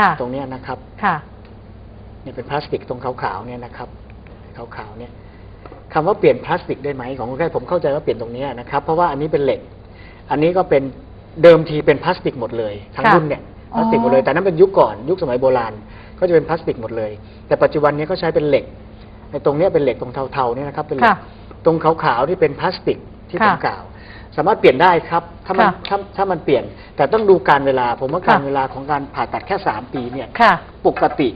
ค่ะตรงเนี้ยนะครับค่ะนี่เป็นพลาสติกตรงขาวๆเนี่ยนะครับขาวๆเนี่ยคำว่าเปลี่ยนพลาสติกได้ไหมของคนไข้ผมเข้าใจว่าเปลี่ยนตรงเนี้ยนะครับ เพราะว่าอันนี้เป็นเหล็ก อันนี้ก็เป็นเดิมทีเป็นพลาสติกหมดเลยทั้งค่ะรุ่นเนี่ยพลาสติกหมดเลยแต่นั้นเป็นยุคก่อนยุคสมัยโบราณ ก็จะเป็นพลาสติกหมดเลย แต่ปัจจุบันนี้เขาใช้เป็นเหล็กในตรงเนี้ยเป็นเหล็กตรงเทาๆเนี่ยนะครับเป็นเหล็กค่ะตรงขาวๆที่เป็นพลาสติกที่ผมค่ะกล่าว สามารถเปลี่ยนได้ครับถ้ามันค่ะถ้าถ้ามันเปลี่ยน แต่ต้องดูการเวลา ผมว่าการค่ะ เวลาของการผ่าตัดแค่สามปีเนี่ย ค่ะ ปกติ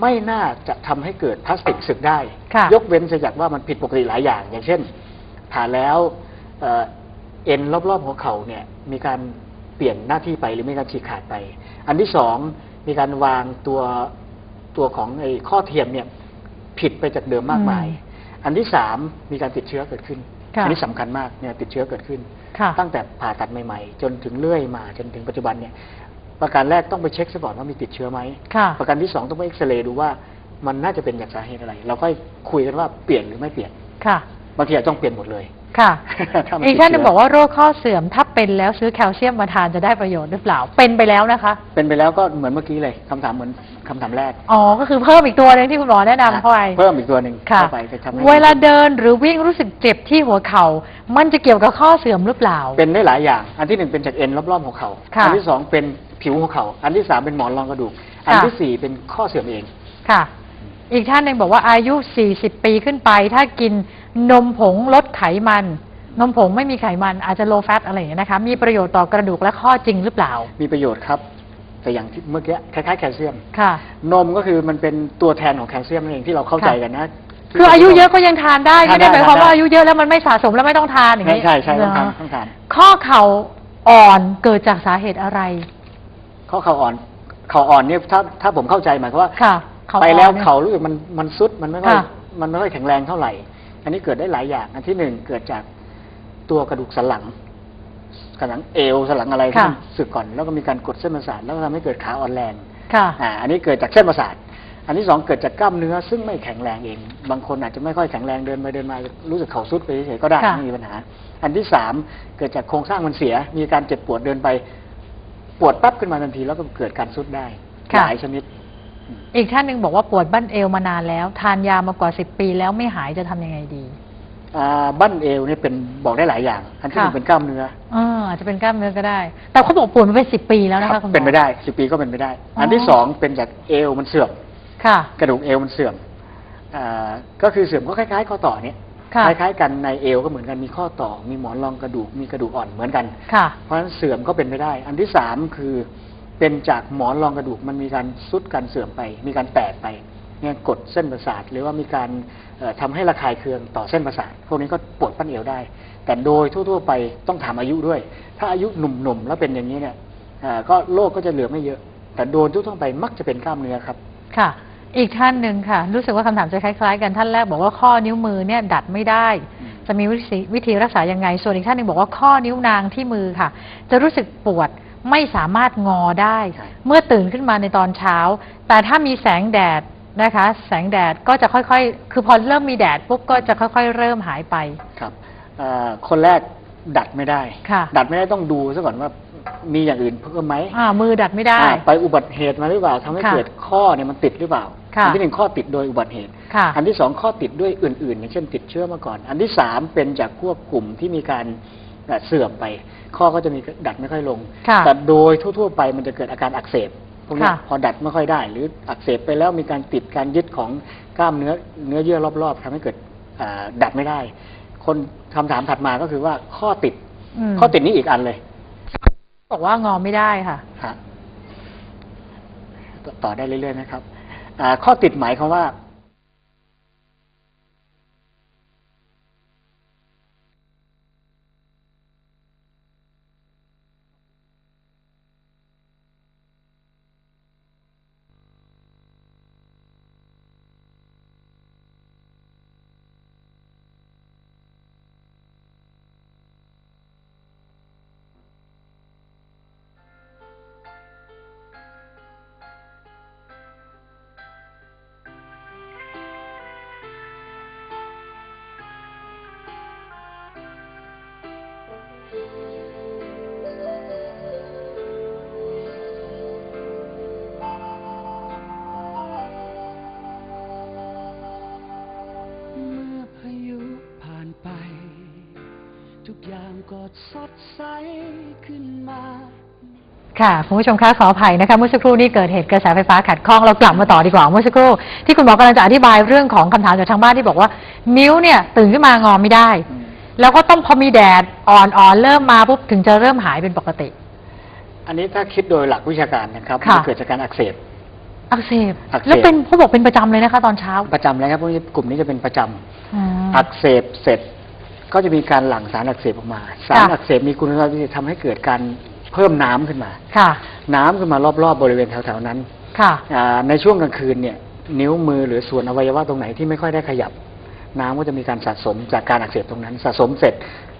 ไม่น่าจะทำให้เกิดพลาสติกสึกได้ ค่ะยกเว้นเสียจากว่ามันผิดปกติหลายอย่าง อย่างเช่นผ่าแล้วเอ่อเอ็นรอบๆหัวเข่าเนี่ยมีการเปลี่ยนหน้าที่ไปหรือมีการฉีกขาดไป อันที่สองมีการวางตัวตัวของไอ้ข้อเทียมเนี่ยผิดไปจากเดิมมากมายอันที่สามมีการติดเชื้อเกิดขึ้นค่ะ อันี้สำคัญมากเนี่ยติดเชื้อเกิดขึ้นค่ะตั้งแต่ผ่าตัดใหม่ๆ จนถึงเรื่อยมาจนถึงปัจจุบันเนี่ยประการแรกต้องไปเช็คซะก่อนว่ามีติดเชื้อไหมค่ะประการที่สองต้องไปเอ็กซเรย์ดูว่ามันน่าจะเป็นจากสาเหตุอะไร เราก็คุยกันว่าเปลี่ยนหรือไม่เปลี่ยนค่ะบางทีอาจจะต้องเปลี่ยนหมดเลย ค่ะถ้ามัอีกท่านหนึงติดบเชื้อกว่าโรคข้อเสื่อมถ้าเป็นแล้วซื้อแคลเซียมมาทานจะได้ประโยชน์หรือเปล่า เป็นไปแล้วนะคะ เป็นไปแล้วก็เหมือนเมื่อกี้เลยคำถามเหมือนคำถามแรกอ๋อ ก็คือเพิ่มอีกตัวหนึงที่คุณหมอแนะนำเข้าไป เพิ่มอีกตัวหนึ่งค่ะ เข้าไปจะทำให้เวลาเดินหรือวิ่งรู้สึกเจ็บที่หัวเข่า มันจะเกี่ยวกับข้อเสื่อมหรือเปล่า เป็นได้หลายอย่าง อันที่หนึ่งเป็นจากเอ็นรอบๆหัวเข่าค่ะอัที่สองเป็นผิวหัวเข่าอันที่สามเป็นหมอนรองกระดูก อันค่ะ ที่สี่เป็นข้อเสื่อมเอง ค่ะ อีกท่านหนึ่งบอกว่าอายุ 40 ปีขึ้นไป ถ้ากิน นมผงลดไขมัน นมผงไม่มีไขมันอาจจะ low fat อะไรอย่างเงี้ยนะคะ มีประโยชน์ต่อกระดูกและข้อจริงหรือเปล่า มีประโยชน์ครับ แต่อย่างที่เมื่อกี้คล้ายๆแคลเซียม ค่ะ นมก็คือมันเป็นตัวแทนของแคลเซียมนั่นเองที่เราเข้าใจกันนะ คืออายุเยอะก็ยังทานได้ทานได้ไม่ได้หมายความทานได้ว่าอายุเยอะแล้วมันไม่สะสมแล้วไม่ต้องทานอย่างใช่นี้ใช่ใช่ต้องทานเหรอต้องทานข้อเข่าอ่อนเกิดจากสาเหตุอะไร ข้อเข่าอ่อนเข่าอ่อนเนี่ยถ้าถ้าผมเข้าใจหมายความว่า ค่ะเข่าไปแล้วอ่อนนี่ยเข่ารู้สึกมันมันซุดมันไม่ค่อยค่ะ มันไม่ค่อยแข็งแรงเท่าไหร่ อันนี้เกิดได้หลายอย่าง อันที่หนึ่งเกิดจากตัวกระดูกสันหลังสันหลังเอวสันหลังอะไรที่ค่ะมันสึกก่อนแล้วก็มีการกดเส้นประสาทแล้วก็ทำให้เกิดขาอ่อนแรงค่ะอ่าอันนี้เกิดจากเส้นประสาทอันที่สองเกิดจากกล้ามเนื้อซึ่งไม่แข็งแรงเอง บางคนอาจจะไม่ค่อยแข็งแรงเดินไปเดินมารู้สึกเข่าซุดไปเฉยๆก็ได้ค่ะไม่มีปัญหา อันที่สามเกิดจากโครงสร้างมันเสีย มีการเจ็บปวดเดินไป ปวดปั๊บขึ้นมาทันทีแล้วก็เกิดการซุดได้ค่ะหลายชนิด อีกท่านหนึ่งบอกว่าปวดบั้นเอวมานานแล้ว ทานยามากว่าสิบปีแล้วไม่หายจะทำยังไงดีอ่าบั้นเอวเนี่ยเป็นบอกได้หลายอย่าง อันที่หนึ่งค่ะเป็นกล้ามเนื้ออ่าอาจจะเป็นกล้ามเนื้อก็ได้ แต่เขาบอกปวดมาเป็นสิบปีแล้วนะครัคะบคุณหมอเป็นไปได้สิบปีก็เป็นไปได้อ๋ออัอันที่สองเป็นจากเอวมันเสื่อมค่ะกระดูกเอวมันเสื่อมอ่าก็คือเสื่อมก็คล้ายๆข้อต่อเนี่ยค่ะคล้ายๆกันในเอวก็เหมือนกันมีข้อต่อ มีหมอนรองกระดูกมีกระดูกอ่อนเหมือนกันค่ะเพราะฉะนั้นเสื่อมก็เป็นไปได้ อันที่สามคือ เป็นจากหมอนรองกระดูกมันมีการซุดการเสื่อมไป มีการแตกไปเนี่ยกดเส้นประสาท หรือว่ามีการเอ่อทำให้ระคายเคืองต่อเส้นประสาทพวกนี้ก็ปวดปั้นเอวได้ แต่โดยทั่ว ๆ ไปต้องถามอายุด้วย ถ้าอายุหนุ่มๆแล้วเป็นอย่างนี้เนี่ยเอ่อก็โรคก็จะเหลือไม่เยอะ แต่โดยทั่วๆไปมักจะเป็นกล้ามเนื้อครับค่ะ อีกท่านหนึ่งค่ะ รู้สึกว่าคำถามจะคล้ายๆ กันท่านแรกบอกว่าข้อนิ้วมือเนี่ยดัดไม่ได้อืมจะมีวิธีวิธีรักษายังไง ส่วนอีกท่านหนึ่งบอกว่าข้อนิ้วนางที่มือค่ะ จะรู้สึกปวด ไม่สามารถงอได้ใช่เมื่อตื่นขึ้นมาในตอนเช้า แต่ถ้ามีแสงแดดนะคะ แสงแดดก็จะค่อยๆ คือพอเริ่มมีแดดปุ๊บก็จะค่อยๆ เริ่มหายไปครับเอ่อคนแรกดัดไม่ได้ค่ะดัดไม่ได้ต้องดูซะก่อนว่ามีอย่างอื่นเพิ่มไหมอ่ามือดัดไม่ได้อ่าไปอุบัติเหตุมาหรือเปล่าทำให้ค่ะเกิดข้อเนี่ยมันติดหรือเปล่าค่ะอัที่หนึ่งข้อติดโดยอุบัติเหตุค่ะอันที่สองข้อติดด้วยอื่นๆอย่างเช่นติดเชื้อมาก่อน อันที่สามเป็นจากพวกกลุ่มที่มีการ เอ่อเสื่อมไป ข้อก็จะมีดัดไม่ค่อยลง ค่ะแต่โดยทั่วๆไปมันจะเกิดอาการอักเสบพวกเนี้ยค่ะพอดัดไม่ค่อยได้ หรืออักเสบไปแล้วมีการติดการยึดของกล้ามเนื้อเนื้อเยื่อรอบๆทำให้เกิดอ่าดัดไม่ได้ คนคำถามถัดมาก็คือว่าข้อติดมข้อติดนี้อีกอันเลยบอกว่างอไม่ได้ค่ะ ฮะต่อต่อได้เรื่อยๆนะครับอ่าข้อติดหมายความว่า ก็สดใสขึ้นมา ค่ะคุณผู้ชมคะขออภัยนะคะเมื่อสักครู่นี้เกิดเหตุกระแสไฟฟ้าขัดข้องเรากลับมาต่อดีกว่าเมื่อสักครู่ที่คุณหมอกำลังจะอธิบายเรื่องของคำถามจากทางบ้านที่บอกว่า นิ้วเนี่ยตื่นขึ้นมางอไม่ได้อืมแล้วก็ต้องพอมีแดดอ่อนๆเริ่มมาปุ๊บถึงจะเริ่มหายเป็นปกติ อันนี้ถ้าคิดโดยหลักวิชาการนะครับค่ะ มันเกิดจากการอักเสบ อักเสบอักเสบ แล้วเป็นผู้บอกเป็นประจำเลยนะคะ ตอนเช้าประจำเลยครับพวกนี้กลุ่มนี้จะเป็นประจำ อืม อักเสบเสร็จ ก็จะมีการหลั่งสารอักเสบออกมา สารค่ะอักเสบมีคุณสมบัติที่จะทำให้เกิดการเพิ่มน้ำขึ้นมา ค่ะ น้ำขึ้นมารอบๆบริเวณแถวๆนั้นค่ะ อ่าในช่วงกลางคืนเนี่ยนิ้วมือหรือส่วนอวัยวะตรงไหนที่ไม่ค่อยได้ขยับ น้ำก็จะมีการสะสมจากการอักเสบตรงนั้น สะสมเสร็จ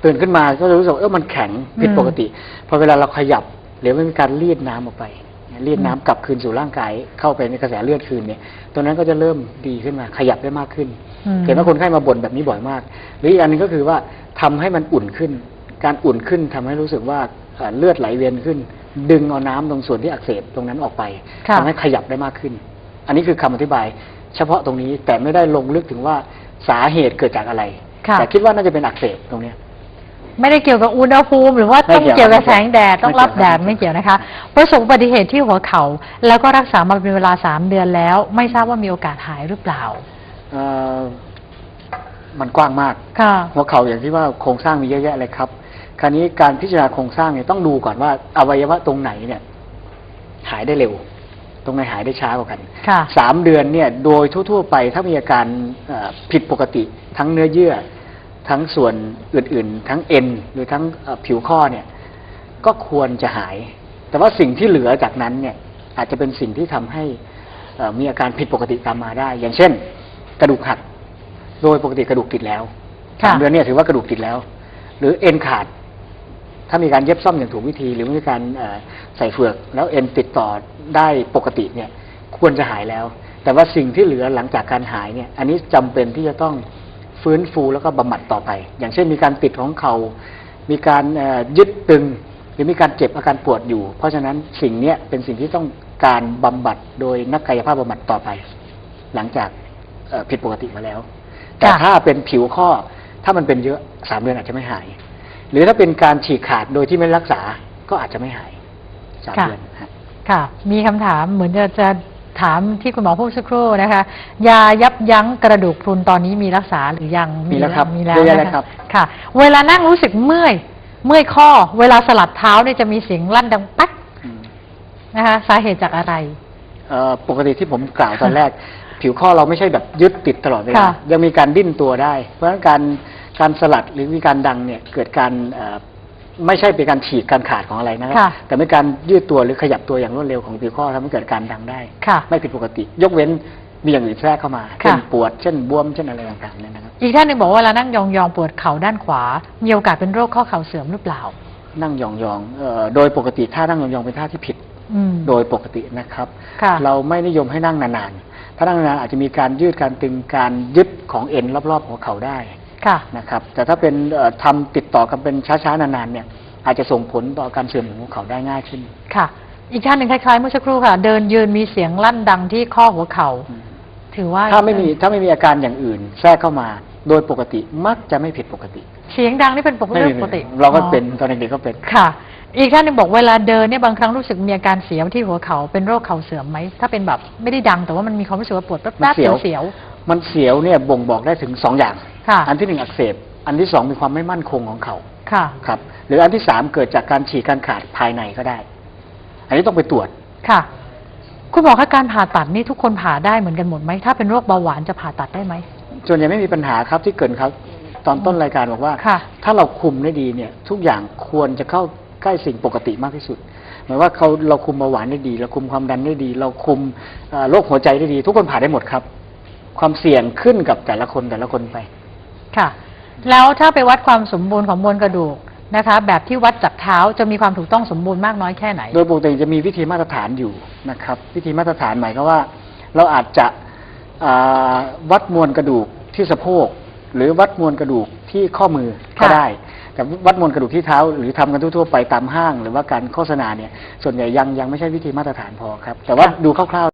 ตื่นขึ้นมาก็จะรู้สึกว่าเออมันแข็งผิดอืมปกติพอเวลาเราขยับหรือว่ามีการรีดน้ำออกไป รีดน้ำอืมกลับคืนสู่ร่างกายเข้าไปในกระแสเลือดคืนเนี่ยตรงนั้นก็จะเริ่มดีขึ้นมาขยับได้มากขึ้นอืมเห็นว่าคนไข้มาบ่นแบบนี้บ่อยมาก หรืออีกอันหนึงก็คือว่าทำให้มันอุ่นขึ้น การอุ่นขึ้นทำให้รู้สึกว่าเอ่อเลือดไหลเวียนขึ้น ดึงเอาน้ำตรงส่วนที่อักเสบตรงนั้นออกไปค่ะทำให้ขยับได้มากขึ้น อันนี้คือคำอธิบาย เฉพาะตรงนี้แต่ไม่ได้ลงลึกถึงว่าสาเหตุเกิดจากอะไรค่ะแต่คิดว่าน่าจะเป็นอักเสบตรงเนี้ย ไม่ได้เกี่ยวกับอุณหภูมิ หรือว่าไม่ต้องเกี่ยวเกี่ยวกับไม่แสเกี่ยวงแดดต้องรับไม่เกี่ยวแดดครับไม่เกี่ยวนะคะ ประสบอุบัติเหตุที่หัวเขา่าแล้วก็รักษามาเป็นเวลาสามเดือนแล้ว ไม่ทราบว่ามีโอกาสหายหรือเปล่าเอ่อมันกว้างมากค่ะหัวเข่าอย่างที่ว่าโครงสร้างมีเยอะแยะเลยครับ คราวนี้การพิจารณาโครงสร้างเนี่ยต้องดูก่อนว่าอวัยวะตรงไหนเนี่ย หายได้เร็ว ตรงไหนหายได้ช้ากว่ากันค่ะสามเดือนเนี่ย โดยทั่ว ๆ ไปถ้ามีอาการเอ่อผิดปกติทั้งเนื้อเยื่อ ทั้งส่วนอื่นๆ ทั้งเอ็นหรือทั้งเอ่อผิวข้อเนี่ยก็ควรจะหาย แต่ว่าสิ่งที่เหลือจากนั้นเนี่ยอาจจะเป็นสิ่งที่ทำให้เอ่อมีอาการผิดปกติตามมาได้ อย่างเช่น กระดูกหัก โดยปกติกระดูกติดแล้วค่ะสามเดือนเนี่ยถือว่ากระดูกติดแล้ว หรือเอ็นขาด ถ้ามีการเย็บซ่อมอย่างถูกวิธี หรือมีการเอ่อใส่เฟือก แล้วเอ็นติดต่อได้ปกติเนี่ยควรจะหายแล้ว แต่ว่าสิ่งที่เหลือหลังจากการหายเนี่ย อันนี้จำเป็นที่จะต้อง ฟื้นฟูแล้วก็บำบัดต่อไป อย่างเช่นมีการติดของเขามีการเอ่อยึดตึง หรือมีการเจ็บอาการปวดอยู่ เพราะฉะนั้นสิ่งเนี้ยเป็นสิ่งที่ต้องการบำบัดโดยนักกายภาพบำบัดต่อไป หลังจากเอ่อผิดปกติมาแล้ว แต่ค่ะถ้าเป็นผิวข้อถ้ามันเป็นเยอะสามเดือนอาจจะไม่หาย หรือถ้าเป็นการฉีกขาดโดยที่ไม่รักษาก็อาจจะไม่หายสามค่ะเดือนฮะค่ะ มีคำถามเหมือนจะจะ ถามที่คุณหมอพูดสักครู่นะคะ ยายับยั้งกระดูกพรุนตอนนี้มีรักษาหรือยังมีแล้วครับมีแล้วเยอะแยะนะเลยครัคะบค่ะ เวลานั่งรู้สึกเมื่อย เมื่อยข้อ เวลาสลัดเท้าเนี่ยจะมีเสียงลั่นดังปักอืมนะคะ สาเหตุจากอะไร เอ่อปกติที่ผมกล่าวตอนแรก ผิวข้อเราไม่ใช่แบบยึดติดตลอดเวลาค่ะยังมีการดิ้นตัวได้ เพราะฉะนั้นการการสลัดหรือมีการดังเนี่ยเกิดการเอ่อ ไม่ใช่เป็นการฉีกการขาดของอะไรนะครับ ค่ะแต่เป็นการยืดตัวหรือขยับตัวอย่างรวดเร็วของผิวข้อทำให้เกิดการดังได้ ค่ะไม่ผิดปกติ ยกเว้นมีอย่างอื่นแทรกเข้ามา ค่ะ เช่นปวด เช่นบวม เช่นอะไรต่างๆเนี่ยนะครับ อีกท่านหนึ่งบอกว่าเวลานั่งยองๆปวดเข่าด้านขวา มีโอกาสเป็นโรคข้อเข่าเสื่อมหรือเปล่า นั่งยองๆเอ่อโดยปกติท่านั่งยองๆเป็นท่าที่ผิด อืม โดยปกตินะครับ ค่ะ เราไม่นิยมให้นั่งนานๆ ถ้านั่งนานๆอาจจะมีการยืดการตึงการยึดของเอ็นรอบๆหัวเข่าได้ ค่ะนะครับ แต่ถ้าเป็นเอ่อทำติดต่อกันเป็นช้าๆนานๆเนี่ย อาจจะส่งผลต่อการเสื่อมของหัวเข่าได้ง่ายขึ้นค่ะ อีกท่านหนึ่งคล้ายๆเมื่อสักครู่ค่ะ เดินยืนมีเสียงลั่นดังที่ข้อหัวเข่าถือว่าถ้าไม่มีถ้าไม่มีอาการอย่างอื่น แทรกเข้ามาโดยปกติมักจะไม่ผิดปกติ เสียงดังนี่เป็นปกติไม่เรื่มีองปกติเราก็อ๋อเป็นตอนเด็กๆก็เป็นค่ะ อีกท่านหนึ่งบอกเวลาเดินเนี่ยบางครั้งรู้สึกมีอาการเสียวที่หัวเขาเป็นโรคเข่าเสื่อมไหมถ้าเป็นแบบไม่ได้ดังแต่ว่ามันมีความรู้สึกว่าปวดแป๊มันบๆเสียวเสียว มันเสียวเนี่ยบ่งบอกได้ถึงสองอย่างๆ ค่ะอันที่หนึ่งอักเสบ อันที่สองมีความไม่มั่นคงของเขาค่ะครับ หรืออันที่สามเกิดจากการฉีกการขาดภายในก็ได้ อันนี้ต้องไปตรวจค่ะ คุณหมอคะการผ่าตัดนี่ทุกคนผ่าได้เหมือนกันหมดไหมถ้าเป็นโรคเบาหวานจะผ่าตัดได้ไหมส่วนใหญ่ไม่มีปัญหาครับที่เกรินครับ ตอนต้นรายการบอกว่าค่ะถ้าเราคุมได้ดีเนี่ย ทุกอย่างควรจะเข้าใกล้สิ่งปกติมากที่สุดหมายว่าเขาเราคุมเบาหวานได้ดี เราคุมความดันได้ดี เราคุมเอ่อโรคหัวใจได้ดี ทุกคนผ่าได้หมดครับ ความเสี่ยงขึ้นกับแต่ละคนแต่ละคนไป ค่ะ แล้วถ้าไปวัดความสมบูรณ์ของมวลกระดูกนะคะ แบบที่วัดจากเท้าจะมีความถูกต้องสมบูรณ์มากน้อยแค่ไหน โดยปกติจะมีวิธีมาตรฐานอยู่นะครับ วิธีมาตรฐานหมายก็ว่า เราอาจจะอ่าวัดมวลกระดูกที่สะโพกหรือวัดมวลกระดูกที่ข้อมือก็ค่ะได้ แต่วัดมวลกระดูกที่เท้า หรือทำกันทั่วๆไปตามห้าง หรือว่าการโฆษณาเนี่ยส่วนใหญ่ยังยังไม่ใช่วิธีมาตรฐานพอครับ แต่ว่าดูคร่าวๆ